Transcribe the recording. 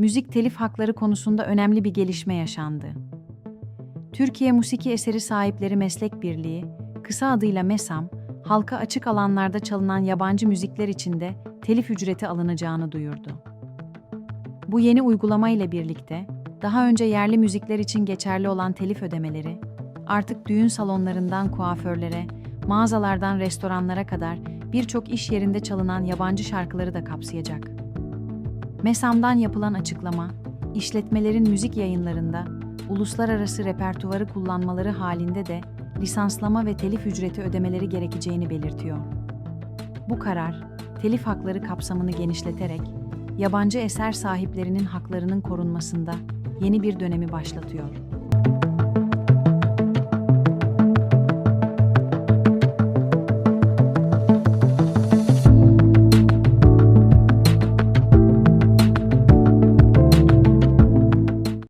müzik telif hakları konusunda önemli bir gelişme yaşandı. Türkiye Musiki Eseri Sahipleri Meslek Birliği, kısa adıyla MESAM, halka açık alanlarda çalınan yabancı müzikler için de telif ücreti alınacağını duyurdu. Bu yeni uygulama ile birlikte, daha önce yerli müzikler için geçerli olan telif ödemeleri, artık düğün salonlarından kuaförlere, mağazalardan restoranlara kadar birçok iş yerinde çalınan yabancı şarkıları da kapsayacak. MESAM'dan yapılan açıklama, işletmelerin müzik yayınlarında uluslararası repertuarı kullanmaları halinde de lisanslama ve telif ücreti ödemeleri gerekeceğini belirtiyor. Bu karar, telif hakları kapsamını genişleterek yabancı eser sahiplerinin haklarının korunmasında yeni bir dönemi başlatıyor.